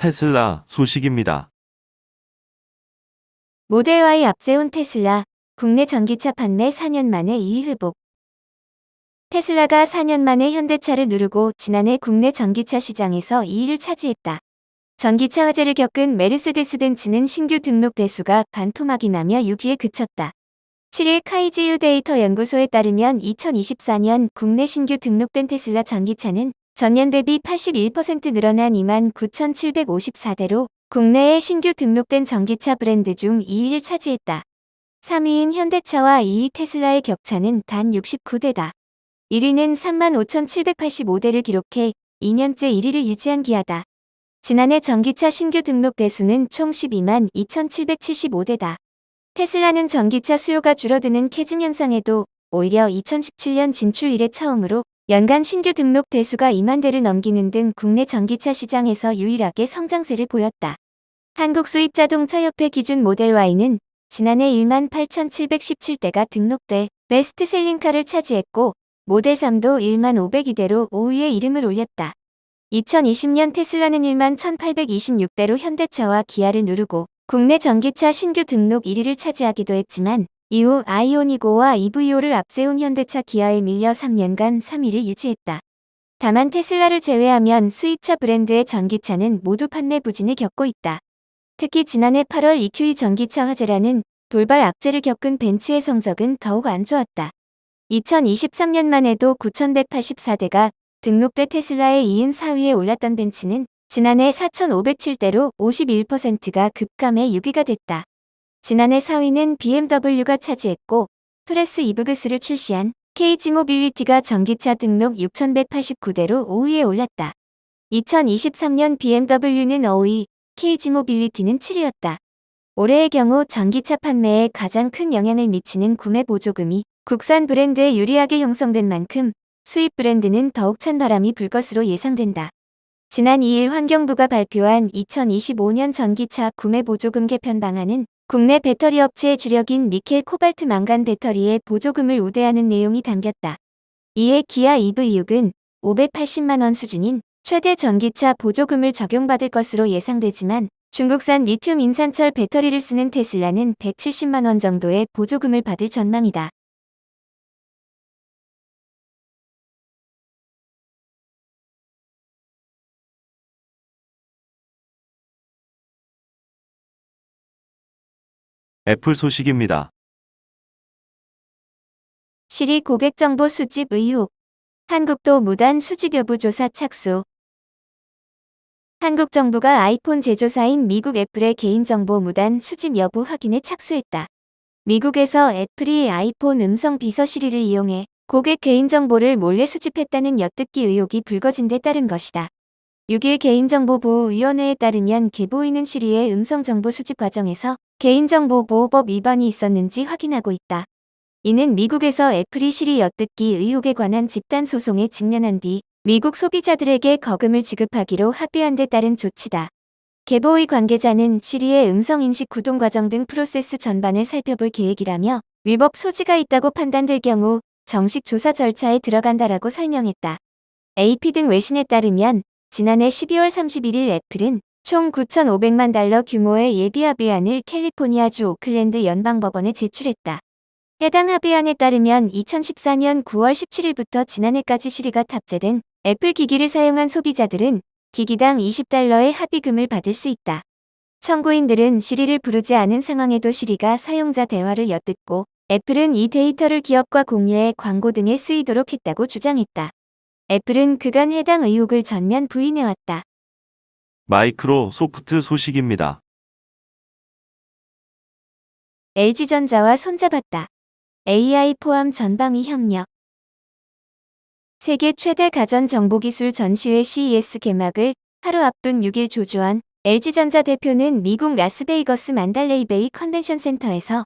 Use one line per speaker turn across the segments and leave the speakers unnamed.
테슬라 소식입니다.
모델 Y 앞세운 테슬라, 국내 전기차 판매 4년 만에 2위 회복. 테슬라가 4년 만에 현대차를 누르고 지난해 국내 전기차 시장에서 2위를 차지했다. 전기차 화재를 겪은 메르세데스 벤츠는 신규 등록 대수가 반토막이 나며 6위에 그쳤다. 7일 카이지유 데이터 연구소에 따르면 2024년 국내 신규 등록된 테슬라 전기차는 전년 대비 81% 늘어난 29,754대로 국내에 신규 등록된 전기차 브랜드 중 2위를 차지했다. 3위인 현대차와 2위 테슬라의 격차는 단 69대다. 1위는 35,785대를 기록해 2년째 1위를 유지한 기아다. 지난해 전기차 신규 등록 대수는 총 12만 2,775대다. 테슬라는 전기차 수요가 줄어드는 캐즘 현상에도 오히려 2017년 진출 이래 처음으로 연간 신규 등록 대수가 2만 대를 넘기는 등 국내 전기차 시장에서 유일하게 성장세를 보였다. 한국수입자동차협회 기준 모델 Y는 지난해 1만 8,717대가 등록돼 베스트셀링카를 차지했고 모델 3도 1만 502대로 5위에 이름을 올렸다. 2020년 테슬라는 1만 1,826대로 현대차와 기아를 누르고 국내 전기차 신규 등록 1위를 차지하기도 했지만 이후 아이오니고와 EVO를 앞세운 현대차 기아에 밀려 3년간 3위를 유지했다. 다만 테슬라를 제외하면 수입차 브랜드의 전기차는 모두 판매 부진을 겪고 있다. 특히 지난해 8월 EQE 전기차 화재라는 돌발 악재를 겪은 벤츠의 성적은 더욱 안 좋았다. 2023년만 해도 9,184대가 등록돼 테슬라의 2인 4위에 올랐던 벤츠는 지난해 4,507대로 51%가 급감해 6위가 됐다. 지난해 4위는 BMW가 차지했고 프레스 이브그스를 출시한 KG 모빌리티가 전기차 등록 6,189대로 5위에 올랐다. 2023년 BMW는 5위, KG 모빌리티는 7위였다. 올해의 경우 전기차 판매에 가장 큰 영향을 미치는 구매 보조금이 국산 브랜드에 유리하게 형성된 만큼 수입 브랜드는 더욱 찬 바람이 불 것으로 예상된다. 지난 2일 환경부가 발표한 2025년 전기차 구매 보조금 개편 방안은 국내 배터리 업체의 주력인 니켈 코발트 망간 배터리에 보조금을 우대하는 내용이 담겼다. 이에 기아 EV6은 580만원 수준인 최대 전기차 보조금을 적용받을 것으로 예상되지만 중국산 리튬 인산철 배터리를 쓰는 테슬라는 170만원 정도의 보조금을 받을 전망이다.
애플 소식입니다.
시리 고객 정보 수집 의혹. 한국도 무단 수집 여부 조사 착수. 한국 정부가 아이폰 제조사인 미국 애플의 개인정보 무단 수집 여부 확인에 착수했다. 미국에서 애플이 아이폰 음성 비서 시리를 이용해 고객 개인정보를 몰래 수집했다는 엿듣기 의혹이 불거진 데 따른 것이다. 6일 개인정보보호위원회에 따르면 개보이는 시리의 음성정보 수집 과정에서 개인정보 보호법 위반이 있었는지 확인하고 있다. 이는 미국에서 애플이 시리 엿듣기 의혹에 관한 집단 소송에 직면한 뒤 미국 소비자들에게 거금을 지급하기로 합의한 데 따른 조치다. 개보의 관계자는 시리의 음성인식 구동 과정 등 프로세스 전반을 살펴볼 계획이라며 위법 소지가 있다고 판단될 경우 정식 조사 절차에 들어간다라고 설명했다. AP 등 외신에 따르면 지난해 12월 31일 애플은 총 9,500만 달러 규모의 예비 합의안을 캘리포니아주 오클랜드 연방법원에 제출했다. 해당 합의안에 따르면 2014년 9월 17일부터 지난해까지 시리가 탑재된 애플 기기를 사용한 소비자들은 기기당 20달러의 합의금을 받을 수 있다. 청구인들은 시리를 부르지 않은 상황에도 시리가 사용자 대화를 엿듣고 애플은 이 데이터를 기업과 공유해 광고 등에 쓰이도록 했다고 주장했다. 애플은 그간 해당 의혹을 전면 부인해왔다.
마이크로 소프트 소식입니다.
LG전자와 손잡았다. AI 포함 전방위 협력. 세계 최대 가전 정보기술 전시회 CES 개막을 하루 앞둔 6일 조주한 LG전자 대표는 미국 라스베이거스 만달레이 베이 컨벤션 센터에서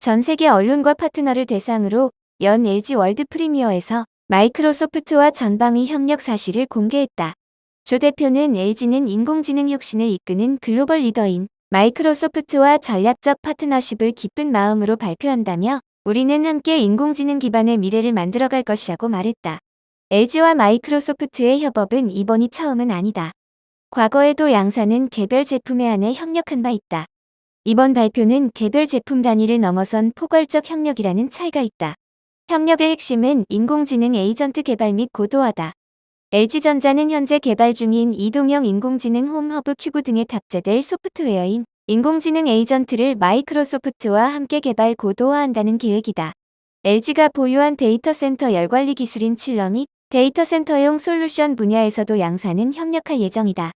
전 세계 언론과 파트너를 대상으로 연 LG 월드 프리미어에서 마이크로소프트와 전방위 협력 사실을 공개했다. 조 대표는 LG는 인공지능 혁신을 이끄는 글로벌 리더인 마이크로소프트와 전략적 파트너십을 기쁜 마음으로 발표한다며 우리는 함께 인공지능 기반의 미래를 만들어갈 것이라고 말했다. LG와 마이크로소프트의 협업은 이번이 처음은 아니다. 과거에도 양사는 개별 제품에 한해 협력한 바 있다. 이번 발표는 개별 제품 단위를 넘어선 포괄적 협력이라는 차이가 있다. 협력의 핵심은 인공지능 에이전트 개발 및 고도화다. LG전자는 현재 개발 중인 이동형 인공지능 홈허브 큐브 등에 탑재될 소프트웨어인 인공지능 에이전트를 마이크로소프트와 함께 개발 고도화한다는 계획이다. LG가 보유한 데이터 센터 열관리 기술인 칠러 및 데이터 센터용 솔루션 분야에서도 양사는 협력할 예정이다.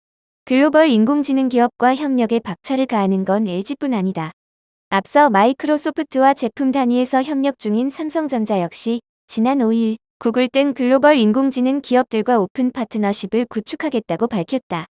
글로벌 인공지능 기업과 협력에 박차를 가하는 건 LG뿐 아니다. 앞서 마이크로소프트와 제품 단위에서 협력 중인 삼성전자 역시 지난 5일 구글 등 글로벌 인공지능 기업들과 오픈 파트너십을 구축하겠다고 밝혔다.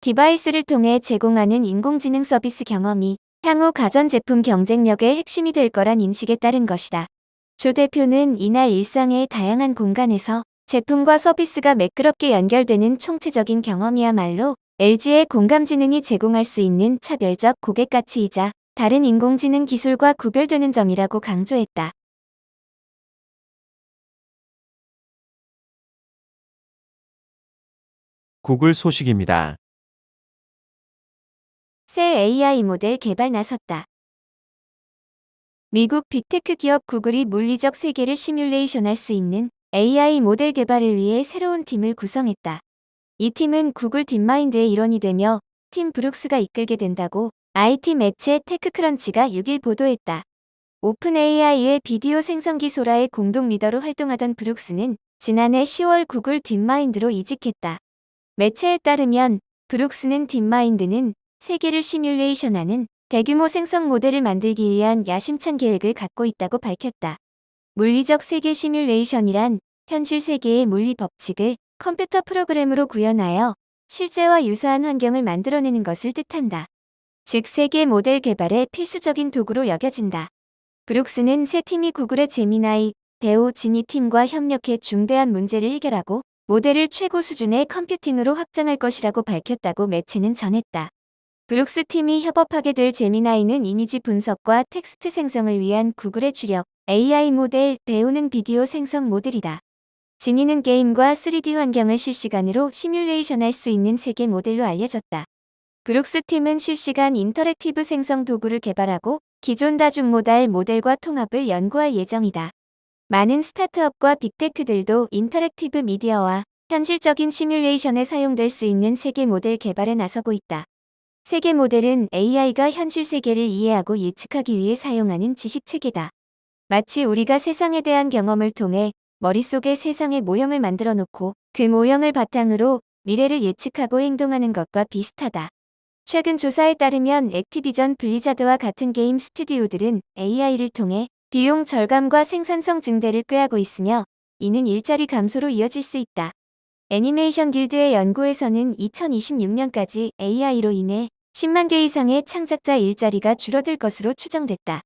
디바이스를 통해 제공하는 인공지능 서비스 경험이 향후 가전제품 경쟁력의 핵심이 될 거란 인식에 따른 것이다. 조 대표는 이날 일상의 다양한 공간에서 제품과 서비스가 매끄럽게 연결되는 총체적인 경험이야말로 LG의 공감지능이 제공할 수 있는 차별적 고객 가치이자 다른 인공지능 기술과 구별되는 점이라고 강조했다.
구글 소식입니다.
새 AI 모델 개발 나섰다. 미국 빅테크 기업 구글이 물리적 세계를 시뮬레이션할 수 있는 AI 모델 개발을 위해 새로운 팀을 구성했다. 이 팀은 구글 딥마인드의 일원이 되며 팀 브룩스가 이끌게 된다고 IT 매체 테크크런치가 6일 보도했다. 오픈 AI의 비디오 생성기 소라의 공동 리더로 활동하던 브룩스는 지난해 10월 구글 딥마인드로 이직했다. 매체에 따르면 브룩스는 딥마인드는 세계를 시뮬레이션하는 대규모 생성 모델을 만들기 위한 야심찬 계획을 갖고 있다고 밝혔다. 물리적 세계 시뮬레이션이란 현실 세계의 물리 법칙을 컴퓨터 프로그램으로 구현하여 실제와 유사한 환경을 만들어내는 것을 뜻한다. 즉 세계 모델 개발의 필수적인 도구로 여겨진다. 브룩스는 새 팀이 구글의 제미나이, 배우 지니 팀과 협력해 중대한 문제를 해결하고 모델을 최고 수준의 컴퓨팅으로 확장할 것이라고 밝혔다고 매체는 전했다. 브룩스 팀이 협업하게 될 제미나이는 이미지 분석과 텍스트 생성을 위한 구글의 주력 AI 모델 배우는 비디오 생성 모델이다. 지니는 게임과 3D 환경을 실시간으로 시뮬레이션할 수 있는 세계 모델로 알려졌다. 브룩스 팀은 실시간 인터랙티브 생성 도구를 개발하고 기존 다중 모달 모델과 통합을 연구할 예정이다. 많은 스타트업과 빅테크들도 인터랙티브 미디어와 현실적인 시뮬레이션에 사용될 수 있는 세계 모델 개발에 나서고 있다. 세계 모델은 AI가 현실 세계를 이해하고 예측하기 위해 사용하는 지식 체계다. 마치 우리가 세상에 대한 경험을 통해 머릿속에 세상의 모형을 만들어 놓고 그 모형을 바탕으로 미래를 예측하고 행동하는 것과 비슷하다. 최근 조사에 따르면 액티비전 블리자드와 같은 게임 스튜디오들은 AI를 통해 비용 절감과 생산성 증대를 꾀하고 있으며 이는 일자리 감소로 이어질 수 있다. 애니메이션 길드의 연구에서는 2026년까지 AI로 인해 10만 개 이상의 창작자 일자리가 줄어들 것으로 추정됐다.